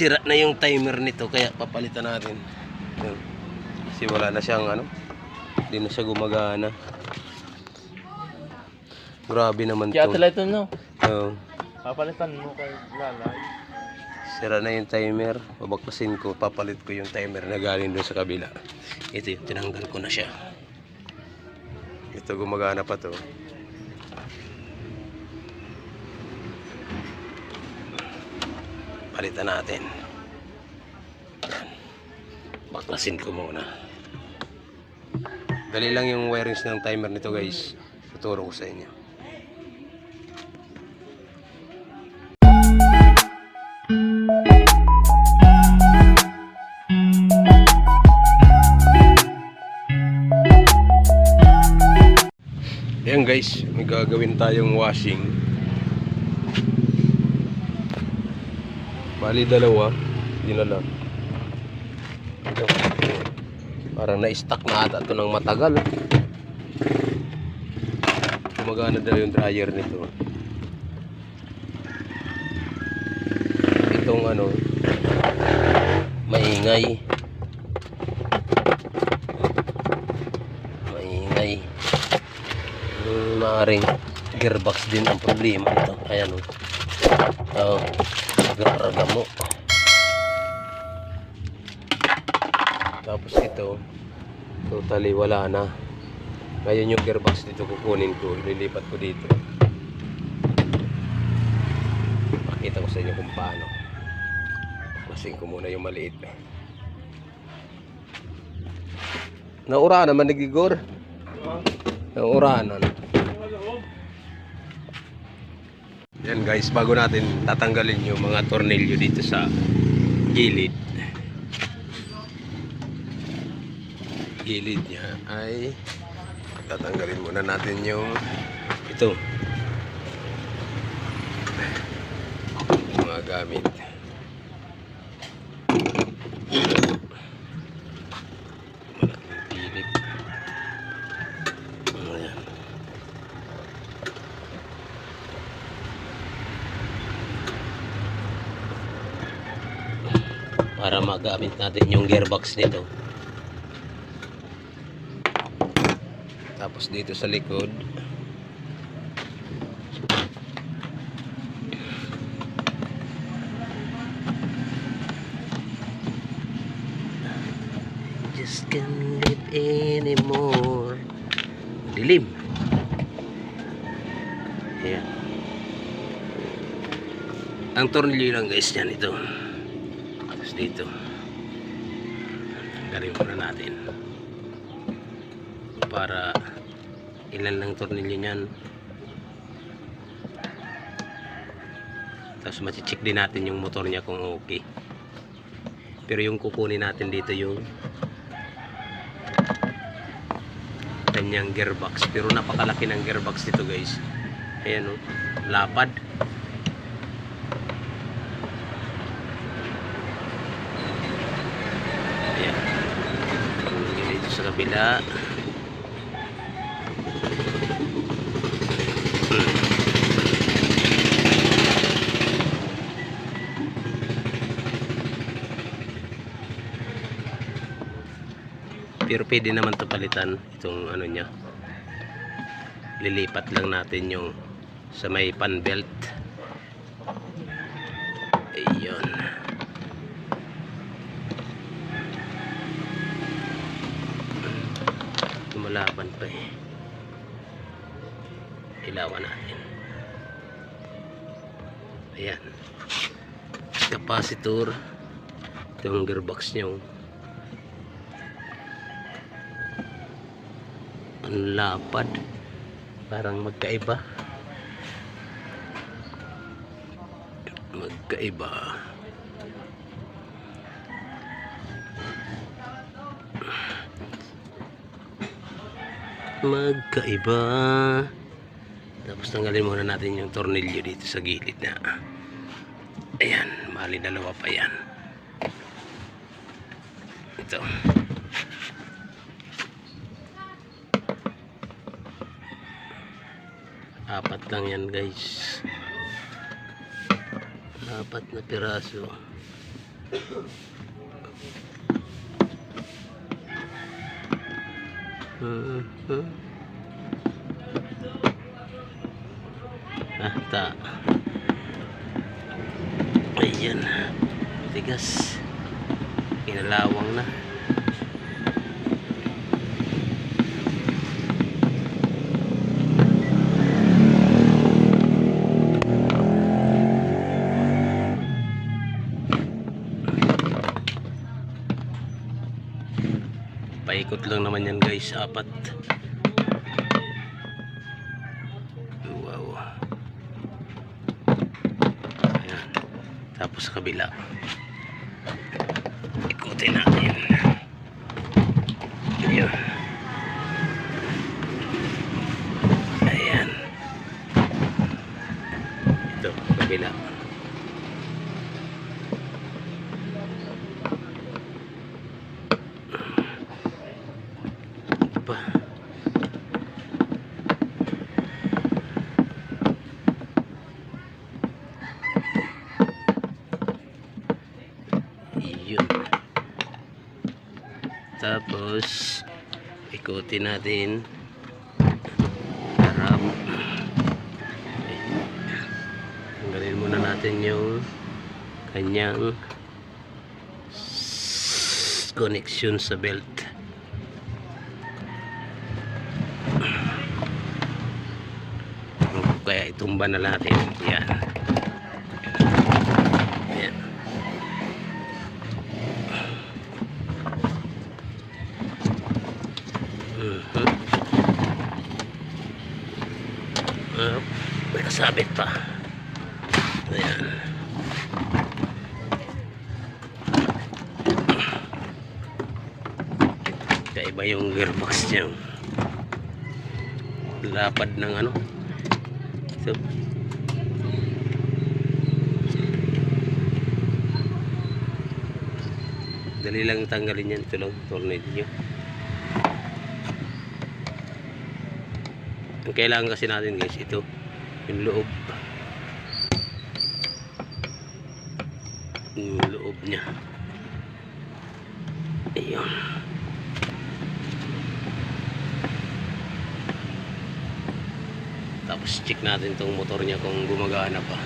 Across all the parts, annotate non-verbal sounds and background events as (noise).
sira na yung timer nito kaya papalitan natin. Yun. Kasi wala na siyang ano, hindi na siya gumagana. Grabe naman Kaya to. tala ito no. Oo. Papalitan mo kay Lalay. Sira na yung timer. Babaklasin ko, papalit ko yung timer na galing doon sa kabila. Ito yung tinanggal ko na siya. Ito gumagana pa to. Palitan natin. Baklasin ko muna. Dali lang yung wirings ng timer nito guys. Tuturo ko sa inyo. Ayan guys, may gagawin tayong washing. Bali dalawa, lang. Ito. Parang na-stuck na ata ito ng matagal. Gumagana daw yung dryer nito. Itong ano, maingay. Maingay. Maaaring gearbox din ang problema nito. Ayan o. Oh. Oh, nagraraga mo. Tapos ito, totally wala na. Ngayon yung gearbox dito kukunin ko, ililipat ko dito. Pakita ko sa inyo kung paano. Lasing ko muna yung maliit. Naura naman nagigor. Nauranan. Yan guys, bago natin tatanggalin yung mga tornilyo dito sa gilid. Gilid niya ay tatanggalin muna natin yung ito. Mga gamit. Malaking gilid. Ayan. Para magamit natin yung gearbox nito. Tapos dito sa likod. Just can't live anymore. Dilim. Ayan. Ang tornilyo lang guys yan ito dito. Galing muna natin. Para ilan lang tornilyo niyan. Tapos machicheck din natin yung motor niya kung okay. Pero yung kukunin natin dito yung kanyang gearbox. Pero napakalaki ng gearbox dito guys. Ayan o lapad Ayan. Dito kabila. Pero pwede naman to palitan itong ano niya. Lilipat lang natin yung sa may pan belt. Ayun. Lumalaban pa eh. Ilawan natin. Ayan. Capacitor ito yung gearbox nyo ang lapad. Parang magkaiba. Magkaiba magkaiba. Tapos tanggalin muna natin yung tornilyo dito sa gilid na ayan mali dalawa pa yan. Ito. Apat lang yan guys. Apat na piraso Hmm. Ah, ta. Ayan. Tigas. Kinalawang na. Paikot lang naman yan guys, apat. Wow. Ayan. Tapos sa kabila. Ikutin natin. Ayan. Ayan. Ito, kabila. pa. Yun. Tapos, ikutin natin. Harap. Tanggalin muna natin yung kanyang connection sa belt. kaya itumba na natin yan may kasabit pa. Ayan. Kaiba yung gearbox niya. Lapad ng ano. So, dali lang tanggalin yan. Ito lang, tornilyo. Ang kailangan kasi natin guys, ito, yung loob. Yung loob niya. Ayun. Tapos check natin tong motor niya kung gumagana pa.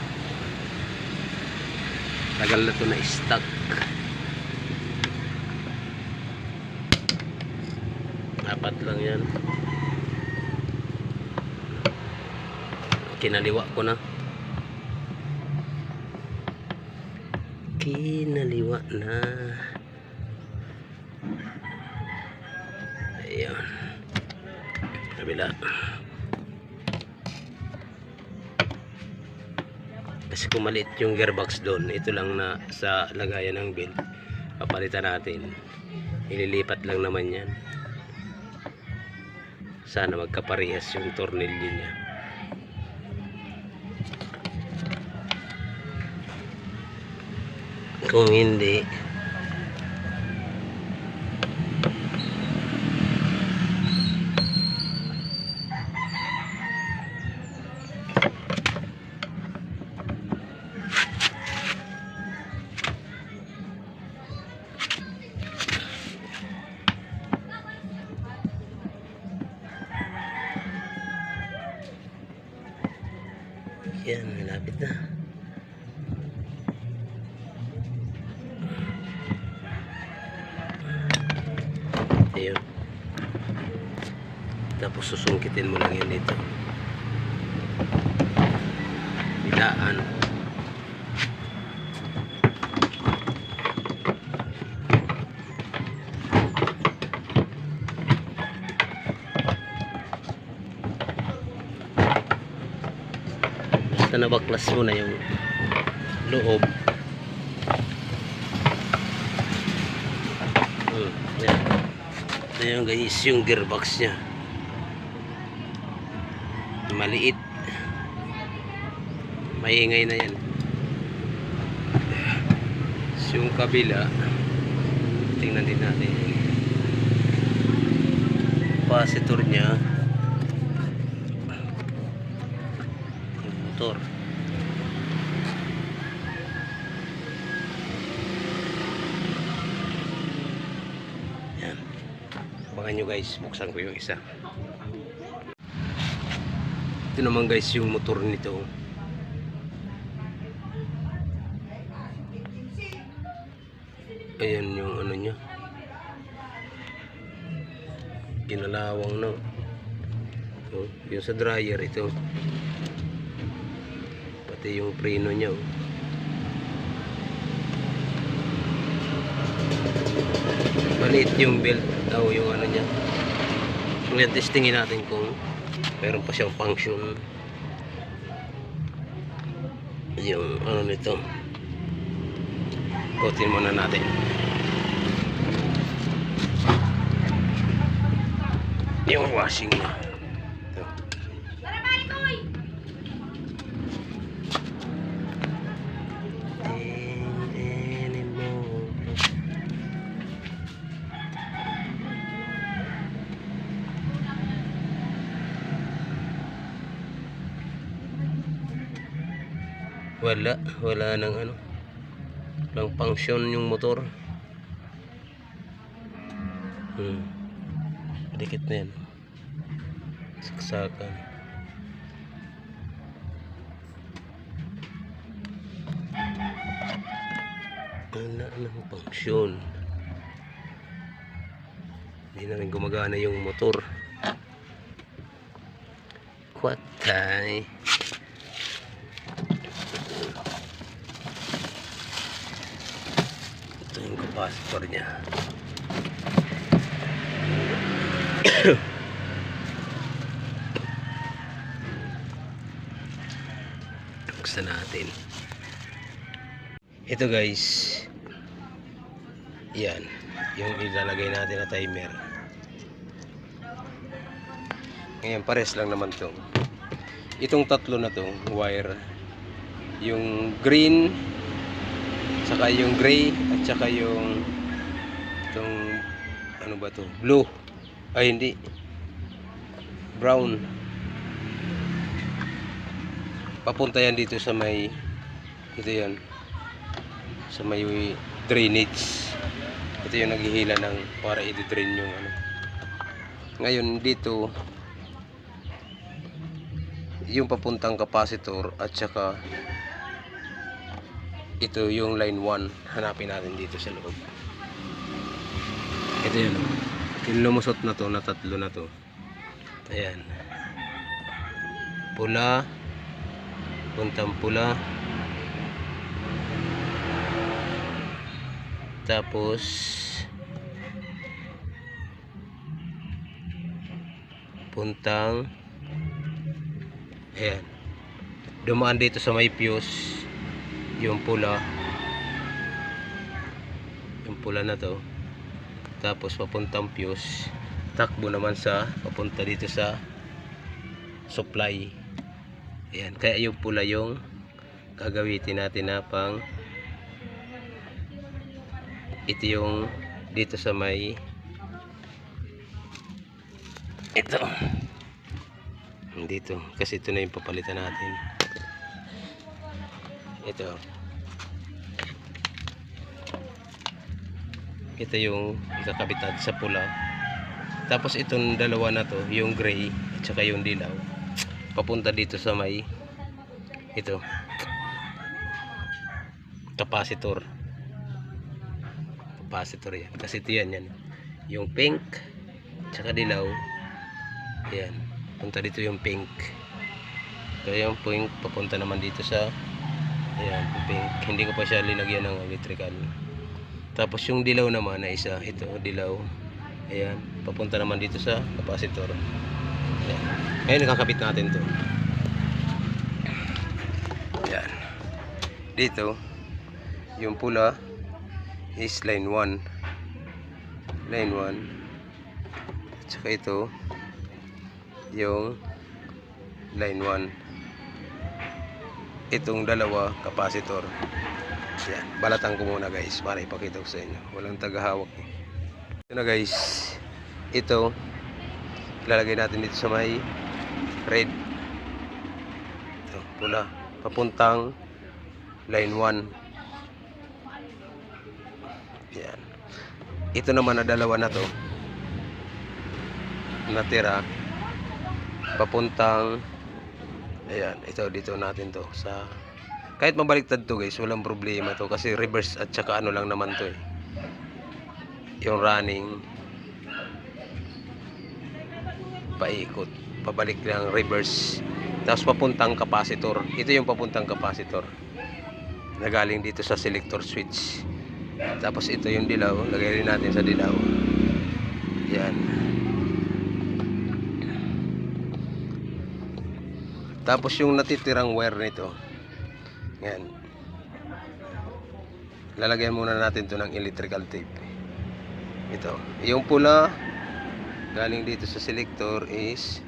Tagal na to na stuck. Apat lang yan. Kinaliwa ko na. Kinaliwa na. Ayan. Kabila. kasi kung maliit yung gearbox doon ito lang na sa lagayan ng belt papalitan natin ililipat lang naman yan sana magkaparehas yung tornilyo niya kung hindi susungkitin mo lang yan dito. Bilaan. Basta nabaklas mo na yung loob. Hmm, yan. Ito yung guys, yung gearbox niya maliit. Maingay na yan. So, yung kabila tingnan din natin capacitor niya. Yung motor. Yan. Abangan nyo guys buksan ko yung isa. Ito naman guys yung motor nito. Ayan yung ano niya. Ginalawang no. So, yung sa dryer ito. Pati yung preno niya. Oh. Maliit yung belt daw yung ano niya. Ngayon testingin natin kung meron pa siyang function. Yung ano nito. Kotin muna natin. Yung washing niya. Wala, wala nang ano. Walang function yung motor. Hmm. Dikit na yan. Saksakan. Wala nang function. Hindi na rin gumagana yung motor. Kwatay. Capacitor niya. (coughs) Buksan natin. Ito guys. Yan. Yung ilalagay natin na timer. Ngayon, pares lang naman to. Itong tatlo na to, wire. Yung green, saka yung gray, at saka yung itong, ano ba to? Blue. Ay, hindi. Brown. Papunta yan dito sa may, ito yan, sa may drainage. Ito yung naghihila ng para i-drain yung ano. Ngayon dito, yung papuntang capacitor at saka ito yung line 1 hanapin natin dito sa loob. Ito yun. Yung lumusot na to na tatlo na to. Ayan. Pula. Puntang pula. Tapos puntang ayan. Dumaan dito sa may fuse yung pula. Yung pula na to. Tapos papuntang fuse takbo naman sa papunta dito sa supply. Ayan kaya yung pula yung gagawitin natin na pang ito yung dito sa may ito. Dito kasi ito na yung papalitan natin ito. Ito yung ikakabit natin sa pula. Tapos itong dalawa na to yung gray at saka yung dilaw. Papunta dito sa may ito capacitor capacitor yan. Kasi ito yan yan. Yung pink at saka dilaw. Yan. Punta dito yung pink. Kaya yung pink papunta naman dito sa ayan pink hindi ko pa siya linagyan ng electrical. Tapos yung dilaw naman na isa ito dilaw. Ayan papunta naman dito sa capacitor ayan. Ngayon nakakabit natin to. Ayan. Dito yung pula is line 1 line 1 at saka ito yung line 1 itong dalawa capacitor yan balatan ko muna guys para ipakita ko sa inyo. Walang tagahawak eh. ito na guys. Ito ilalagay natin dito sa may red. Ito pula. Papuntang line 1 yan. Ito naman na dalawa na to. Natira. Papuntang ayan ito dito natin to sa kahit mabaliktad to guys walang problema to kasi reverse at saka ano lang naman to eh. Yung running paikot pabalik lang reverse. Tapos papuntang capacitor ito yung papuntang capacitor. Na galing dito sa selector switch. Tapos ito yung dilaw lagay rin natin sa dilaw. Yan tapos yung natitirang wire nito yan. Lalagyan muna natin to ng electrical tape. Ito. Yung pula galing dito sa selector is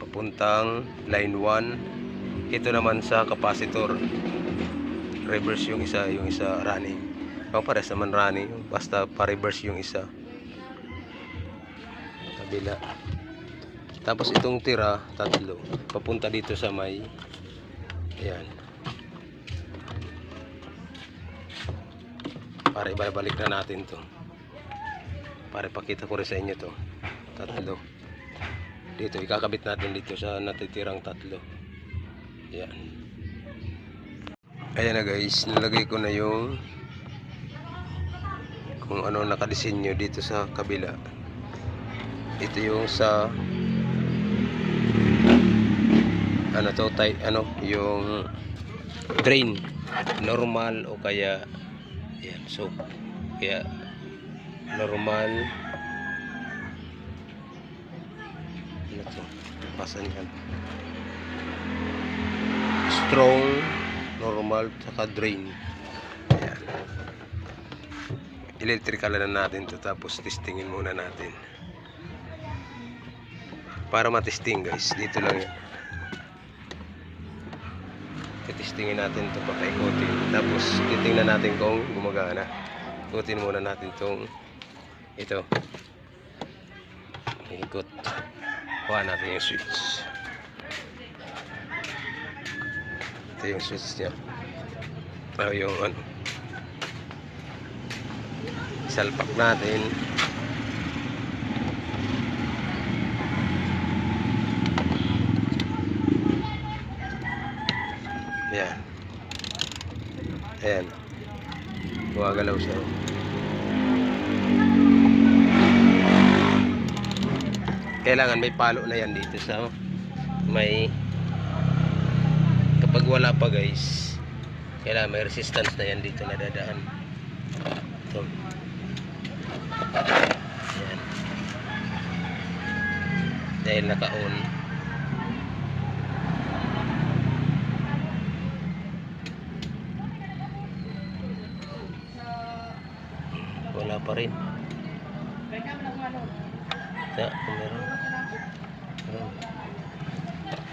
papuntang line 1 ito naman sa capacitor. Reverse yung isa yung isa running. Oh, pares naman running basta pa-reverse yung isa. Kabila tapos itong tira tatlo. Papunta dito sa may ayan. Para ibabalik na natin to. Para ipakita ko rin sa inyo to. Tatlo. Dito ikakabit natin dito sa natitirang tatlo. Ayan. Ayan na guys. Nilagay ko na yung kung ano nakadesinyo dito sa kabila. Ito yung sa ano to tay ano yung drain. Normal o kaya yan so kaya normal. Ano pasan yan. Strong normal saka drain. Ayan. Electrical na natin to tapos testingin muna natin. Para matesting guys. Dito lang yan testingin natin to papaikutin tapos titingnan natin kung gumagana. Ikutin muna natin tong ito. Ikot. Kuha natin yung switch. Ito yung switch niya. Ito yung ano. Salpak natin Ayan. Ayan. Gumagalaw siya. Kailangan may palo na yan dito sa may kapag wala pa guys kailangan may resistance na yan dito na dadaan. Ito. Ayan. Dahil naka-on. wala pa rin ya kung meron meron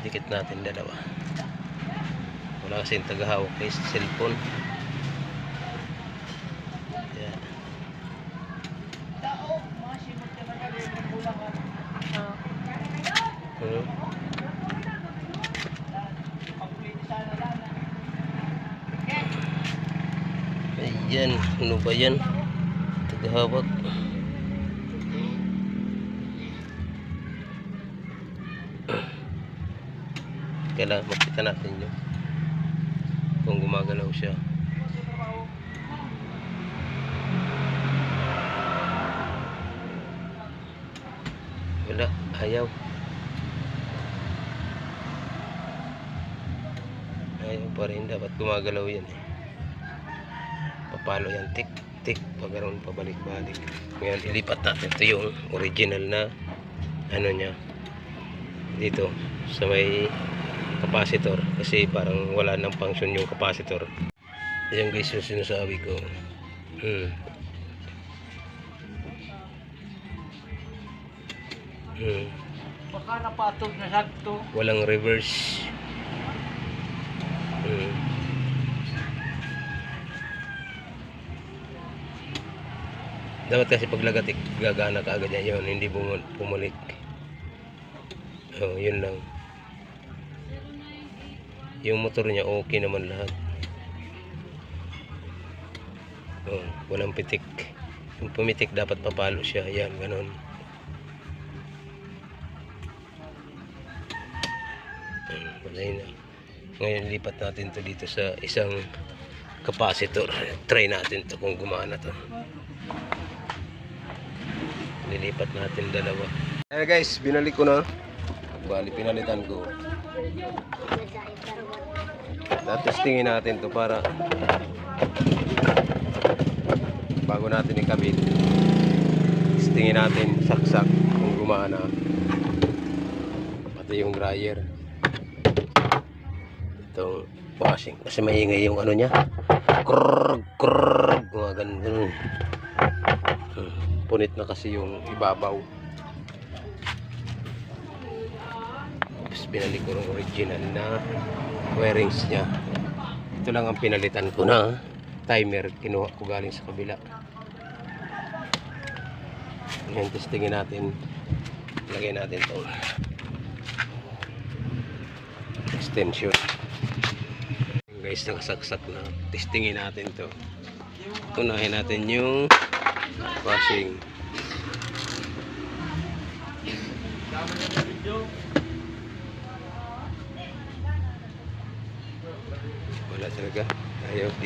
dikit natin dalawa wala kasing tagahawak ni cellphone Yan. Hmm. Ayan, ano ba yan? Tagahawak. Kailangan makita natin yun. Kung gumagalaw siya. Wala, ayaw. Ayaw pa rin, dapat gumagalaw yan eh. Papalo yan, tik tik pagkaroon pabalik-balik ngayon ilipat natin ito yung original na ano niya dito sa may capacitor kasi parang wala nang function yung capacitor yan guys yung sinasabi ko hmm. Hmm. Baka napatog na sakto. walang reverse hmm. dapat kasi paglagat eh, gagana ka agad yan yun hindi pumulik oh yun lang yung motor niya okay naman lahat oh, walang pitik yung pumitik dapat papalo siya yan ganon Malay hmm, na. Ngayon lipat natin to dito sa isang capacitor. (laughs) Try natin to kung gumana to. Lilipat natin dalawa. Eh guys, binalik ko na. Bali, pinalitan ko. Tatestingin natin to para bago natin ikabit. Testingin natin saksak kung gumana. Pati yung dryer. Itong washing. Kasi maingay yung ano niya. Krrrr, krrrr. Mga ganun. Hmm, Punit na kasi yung ibabaw. Tapos binalik ko yung original na wirings niya. Ito lang ang pinalitan ko na timer. Kinuha ko galing sa kabila. Ngayon, testingin natin. Lagay natin ito. Extension. Guys, nakasaksak na. Testingin natin to. Unahin natin yung washing.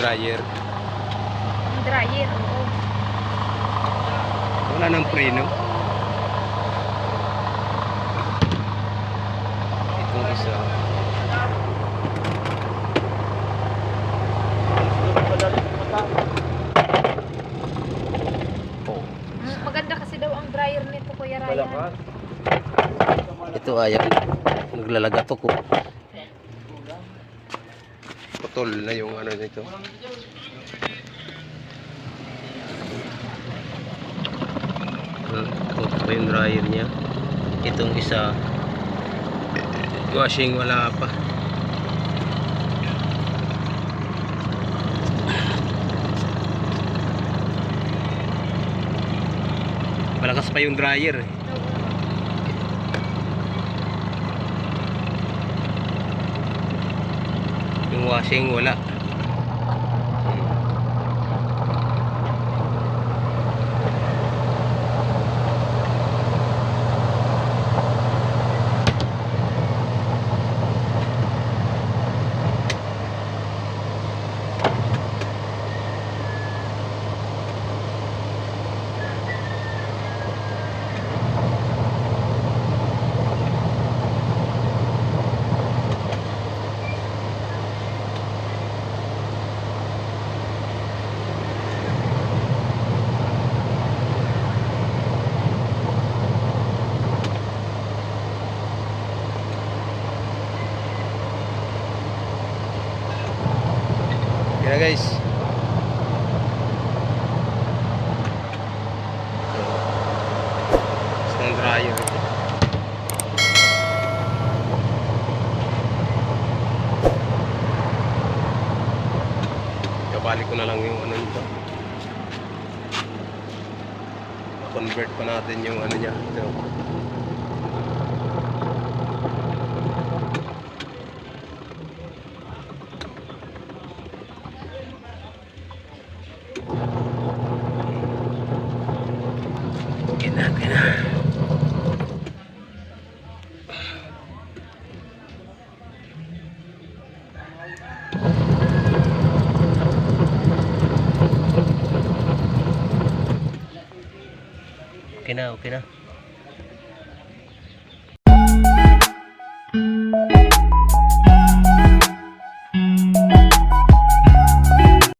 dryer. Ang dryer, oo. Wala nang preno. Itong isa. Oh. Maganda kasi daw ang dryer nito, Kuya Ryan. Ito ayaw. Naglalagato ko. Putol na yung ano nito. Hmm, Ito pa yung dryer niya. Itong isa washing wala pa. Malakas pa yung dryer. eh. Washing wala. Kaya guys. Ng dryer. Kabalik ko na lang yung ano nito. Convert pa natin yung ano niya. Ito. Okay na, okay na.